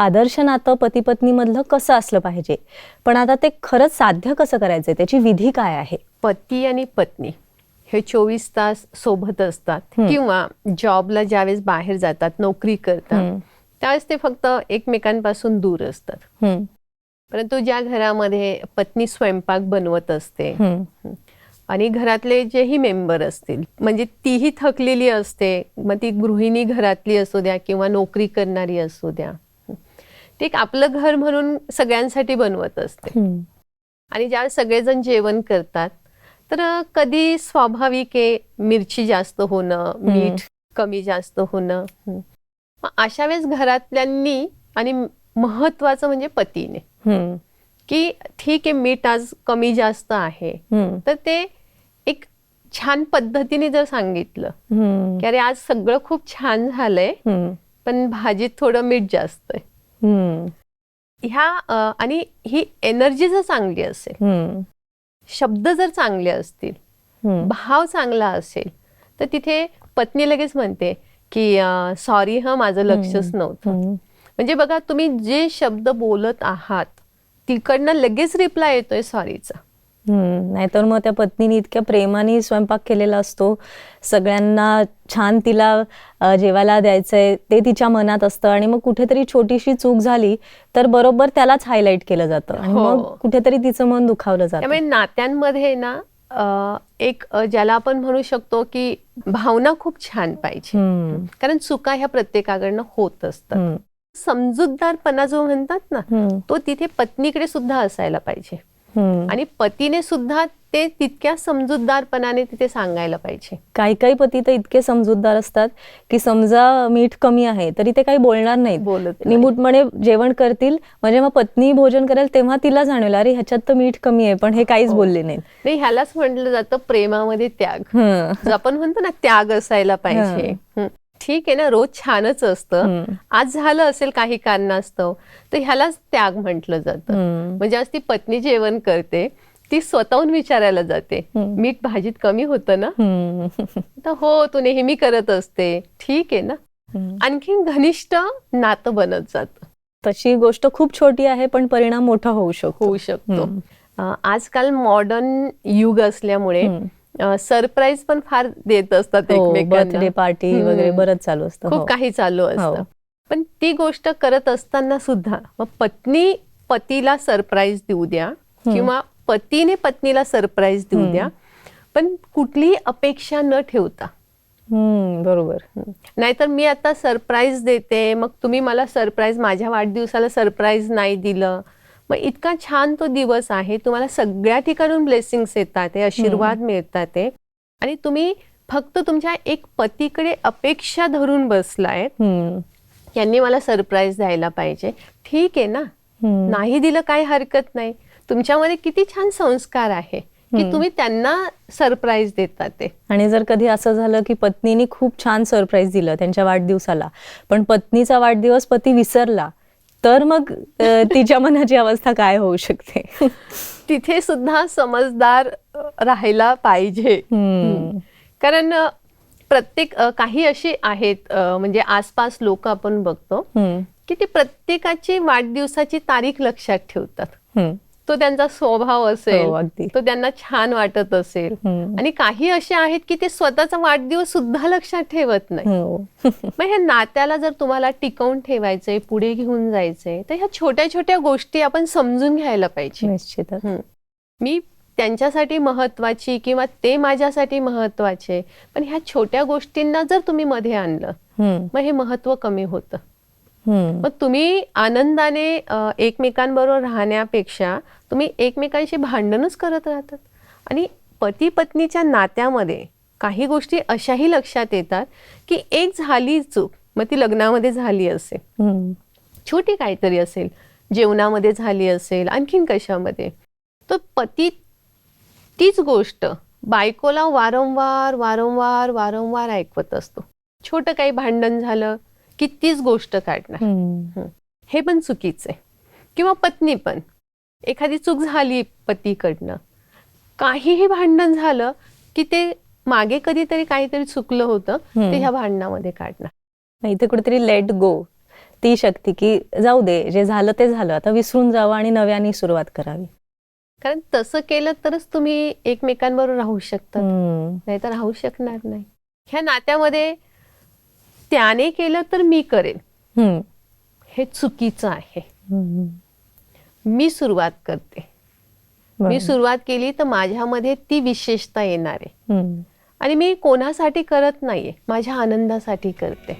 आदर्श नातं पती पत्नी मधलं कसं असलं पाहिजे? पण आता ते खरंच साध्य कसं करायचंय? त्याची विधी काय आहे? पती आणि पत्नी हे चोवीस तास सोबत असतात. किंवा जॉबला ज्यावेळेस बाहेर जातात नोकरी करतात. त्यावेळेस ते फक्त एकमेकांपासून दूर असतात. परंतु ज्या घरामध्ये पत्नी स्वयंपाक बनवत असते आणि घरातले जेही मेंबर असतील म्हणजे तीही थकलेली असते मग ती गृहिणी घरातली असू द्या किंवा नोकरी करणारी असू द्या ती एक आपलं घर म्हणून सगळ्यांसाठी बनवत असते. आणि ज्यावेळेस सगळेजण जेवण करतात तर कधी स्वाभाविक आहे मिरची जास्त होणं मीठ कमी जास्त होणं. अशा वेळेस घरातल्यांनी आणि महत्वाचं म्हणजे पतीने. की ठीक आहे मीठ आज कमी जास्त आहे. तर ते एक छान पद्धतीने जर सांगितलं की अरे आज सगळं खूप छान झालंय पण भाजीत थोडं मीठ जास्त आहे. ह्या आणि ही एनर्जी जर चांगली असेल शब्द जर चांगले असतील भाव चांगला असेल तर तिथे पत्नी लगेच म्हणते की सॉरी हं माझं लक्षच नव्हतं. म्हणजे बघा तुम्ही जे शब्द बोलत आहात तिकडनं लगेच रिप्लाय येतोय सॉरीचा नाहीतर मग त्या पत्नीने इतक्या प्रेमाने स्वयंपाक केलेला असतो. सगळ्यांना छान तिला जेवायला द्यायचंय ते तिच्या मनात असतं. आणि मग कुठेतरी छोटीशी चूक झाली तर बरोबर त्यालाच हायलाइट केलं जातं. आणि हो. मग कुठेतरी तिचं मन दुखावलं जातं. त्यामुळे नात्यांमध्ये ना अ, एक अ, ज्याला आपण म्हणू शकतो की भावना खूप छान पाहिजे. हम्म, कारण चुका ह्या प्रत्येकाकडनं होत असतात. हम्म, समजूतदारपणा जो म्हणतात ना हम्म, तो तिथे पत्नीकडे सुद्धा असायला पाहिजे. आणि पतीने सुद्धा ते तितक्या समजूतदारपणाने तिथे सांगायला पाहिजे. काही काही पती तर इतके समजूतदार असतात की समजा मीठ कमी आहे तरी ते काही बोलणार नाहीत. बोलत. निमूटपणे जेवण करतील म्हणजे मग पत्नी भोजन करेल तेव्हा तिला जाणवेल अरे ह्याच्यात तर मीठ कमी आहे पण हे काहीच हो. बोलले नाहीत. नाही ह्यालाच म्हटलं जातं प्रेमामध्ये त्याग. आपण म्हणतो ना त्याग असायला पाहिजे. ठीक आहे ना रोज छानच असतं. आज झालं असेल काही कारणास्तव तर ह्यालाच त्याग म्हटलं जातं. म्हणजे आज ती पत्नी जेवण करते ती स्वतःहून विचारायला जाते. मीठ भाजीत कमी होतं ना. तर हो तू नेहमी करत असते ठीक आहे ना. आणखीन घनिष्ठ नातं बनत जातं तशी गोष्ट खूप छोटी आहे पण परिणाम मोठा होऊ शकतो होऊ शकतो आजकाल मॉडर्न युग असल्यामुळे. सरप्राईज पण फार देत असतात हो बर्थडे एकमेकांना पार्टी हं. वगैरे बरंच चालू असतं खूप हो. काही चालू हो. असतं पण ती गोष्ट करत असताना सुद्धा मग पत्नी पतीला सरप्राईज देऊ द्या हं. किंवा पतीने पत्नीला सरप्राईज देऊ हं. द्या पण कुठलीही अपेक्षा न ठेवता हं, बरोबर नाहीतर मी आता सरप्राईज देते मग तुम्ही मला सरप्राईज माझ्या वाढदिवसाला सरप्राईज नाही दिलं मग इतका छान तो दिवस आहे. तुम्हाला सगळ्या ठिकाणून ब्लेसिंग्स येतात आशीर्वाद मिळतात आहे. आणि तुम्ही फक्त तुमच्या एक पतीकडे अपेक्षा धरून बसलायत हं. यांनी मला सरप्राईज द्यायला पाहिजे. ठीक आहे ना. नाही दिलं काही हरकत नाही. तुमच्यामध्ये किती छान संस्कार आहे की. तुम्ही त्यांना सरप्राईज देतात ते आणि जर कधी असं झालं की पत्नीने खूप छान सरप्राईज दिलं त्यांच्या वाढदिवसाला पण पत्नीचा वाढदिवस पती विसरला तर मग तिच्या मनाची अवस्था काय होऊ शकते तिथे सुद्धा समजदार राहायला पाहिजे. कारण प्रत्येक काही अशी आहेत म्हणजे आसपास लोक आपण बघतो. की ते प्रत्येकाची वाढदिवसाची तारीख लक्षात ठेवतात. तो त्यांचा स्वभाव हो, असेल अगदी. तो त्यांना छान वाटत असेल. आणि काही असे आहेत की ते स्वतःचा वाढदिवस सुद्धा लक्षात ठेवत नाही हो. मग ह्या नात्याला जर तुम्हाला टिकवून ठेवायचंय पुढे घेऊन जायचंय तर ह्या छोट्या छोट्या गोष्टी आपण समजून घ्यायला पाहिजे निश्चितच हं. मी त्यांच्यासाठी महत्वाची किंवा ते माझ्यासाठी महत्त्वाचे पण ह्या छोट्या गोष्टींना जर तुम्ही मध्ये आणलं. मग हे महत्त्व कमी होतं. मग तुम्ही आनंदाने एकमेकांबरोबर राहण्यापेक्षा तुम्ही एकमेकांशी भांडणच करत राहतात. आणि पती पत्नीच्या नात्यामध्ये काही गोष्टी अशाही लक्षात येतात की एक झाली चूक मग ती लग्नामध्ये झाली असेल. छोटी काहीतरी असेल जेवणामध्ये झाली असेल आणखीन कशामध्ये. तर पती तीच गोष्ट बायकोला वारंवार वारंवार वारंवार ऐकवत असतो. छोटं काही भांडण झालं की तीच गोष्ट काढणार. हे. पण चुकीचं आहे किंवा पत्नी पण. एखादी चूक झाली पतीकडनं. काहीही भांडण झालं की ते मागे कधीतरी काहीतरी चुकलं होतं. ते ह्या भांडणामध्ये काढणार. नाही, इथे कुठेतरी लेट गो ती शक्ती की जाऊ दे जे झालं ते झालं. आता विसरून जावं आणि नव्याने सुरुवात करावी. कारण तसं केलं तरच तुम्ही एकमेकांबरोबर राहू शकता. नाही तर राहू शकणार नाही. ह्या नात्यामध्ये त्याने केलं तर मी करेन हम्म. हे चुकीचं आहे हम्म. मी सुरुवात करते मी. सुरुवात केली तर माझ्यामध्ये ती विशेषता येणार आहे हम्म. आणि मी कोणासाठी करत नाहीये माझ्या आनंदासाठी करते